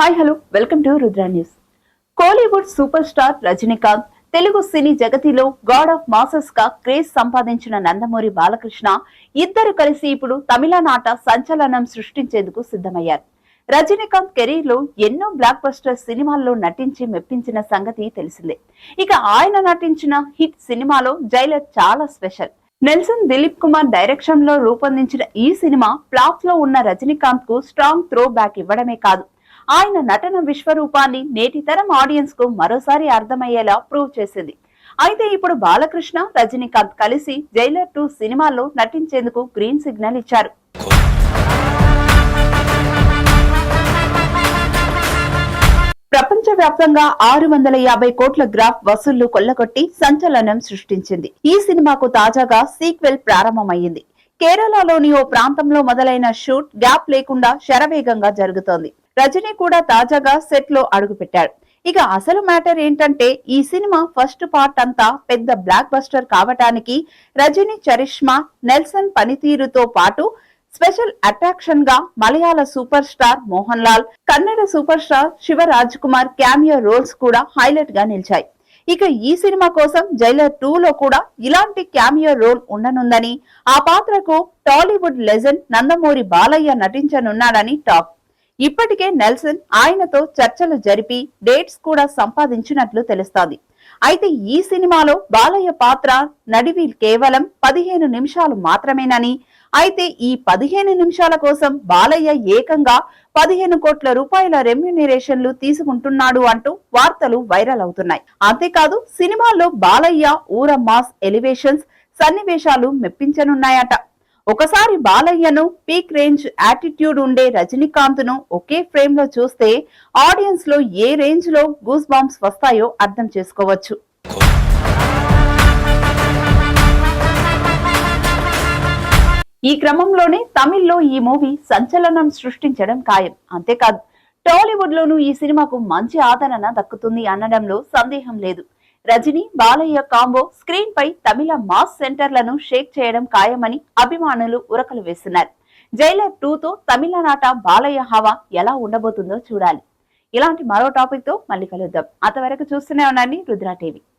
Hi hello. Welcome to Rudra news. Kollywood super star Rajinikanth Telugu cine జగతిలో god of మాసెస్గా craze సంపాదించిన నందమూరి బాలకృష్ణ ఇద్దరు కలిసి ఇప్పుడు తమిళనాట సంచలనం సృష్టించేందుకు సిద్ధమయ్యారు. రజనీకాంత్ కెరీర్లో ఎన్నో బ్లాక్ బస్టర్ సినిమాల్లో నటించి మెప్పించిన సంగతి తెలిసిందే. ఇక ఆయన నటించిన హిట్ సినిమాలో జైలర్ చాలా స్పెషల్. నెల్సన్ దిలీప్ కుమార్ డైరెక్షన్లో రూపొందించిన ఈ సినిమా ఫ్లాప్లో ఉన్న రజనీకాంత్కు స్ట్రాంగ్ త్రో బ్యాక్ ఇవ్వడమే కాదు ఆయన నటన విశ్వరూపాన్ని నేటి తరం ఆడియన్స్కు మరోసారి అర్థమయ్యేలా ప్రూవ్ చేసింది. అయితే ఇప్పుడు బాలకృష్ణ రజనీకాంత్ కలిసి జైలర్ టూ సినిమాలో నటించేందుకు గ్రీన్ సిగ్నల్ ఇచ్చారు. ప్రపంచవ్యాప్తంగా ఆరు వందల యాభై కోట్ల గ్రాఫ్ వసూళ్ళు కొల్లగొట్టి సంచలనం సృష్టించింది. ఈ సినిమాకు తాజాగా సీక్వెల్ ప్రారంభమైంది కేరళలోని ఓ ప్రాంతంలో మొదలైన షూట్ గ్యాప్ లేకుండా శరవేగంగా జరుగుతోంది. రజనీ కూడా తాజాగా సెట్లో అడుగుపెట్టాడు. ఇక అసలు మ్యాటర్ ఏంటంటే ఈ సినిమా ఫస్ట్ పార్ట్ అంతా పెద్ద బ్లాక్ బస్టర్ కావటానికి రజనీ చరిష్మా నెల్సన్ పనితీరుతో పాటు స్పెషల్ అట్రాక్షన్గా మలయాళ super star Mohan Lal Kannada super star Shiva Raj Kumar cameo roles కూడా హైలైట్గా నిలిచాయి. ఇక ఈ సినిమా కోసం జైలర్ టూ లో కూడా ఇలాంటి క్యామియో రోల్ ఉండనుందని ఆ పాత్రకు టాలీవుడ్ లెజెండ్ నందమూరి బాలయ్య నటించనున్నాడని టాక్. ఇప్పటికే నెల్సన్ ఆయనతో చర్చలు జరిపి డేట్స్ కూడా సంపాదించినట్లు తెలుస్తోంది. అయితే ఈ సినిమాలో బాలయ్య పాత్ర నడివి కేవలం పదిహేను నిమిషాలు మాత్రమేనని అయితే ఈ పదిహేను నిమిషాల కోసం బాలయ్య ఏకంగా పదిహేను కోట్ల రూపాయల రెమ్యునరేషన్లు తీసుకుంటున్నాడు అంటూ వార్తలు వైరల్ అవుతున్నాయి. అంతేకాదు సినిమాలో బాలయ్య ఊర మాస్ ఎలివేషన్స్ సన్నివేశాలు మెప్పించనున్నాయట. ఒకసారి బాలయ్యను పీక్ రేంజ్ యాటిట్యూడ్ ఉండే రజనీకాంత్ను ఒకే ఫ్రేమ్లో చూస్తే ఆడియన్స్లో ఏ రేంజ్లో గూస్ బాంబ్స్ వస్తాయో అర్థం చేసుకోవచ్చు. ఈ క్రమంలోనే తమిళ్ళో ఈ మూవీ సంచలనం సృష్టించడం ఖాయం. అంతేకాదు టాలీవుడ్ లోనూ ఈ సినిమాకు మంచి ఆదరణ దక్కుతుంది అనడంలో సందేహం లేదు. రజనీ బాలయ్య కాంబో స్క్రీన్ పై తమిళ మాస్ సెంటర్లను షేక్ చేయడం ఖాయమని అభిమానులు ఉరకలు వేస్తున్నారు. జైలర్ టూ తో తమిళనాట బాలయ్య హవా ఎలా ఉండబోతుందో చూడాలి. ఇలాంటి మరో టాపిక్తో మళ్ళీ కలుద్దాం. అంతవరకు చూస్తూనే ఉండండి రుద్రా టీవీ.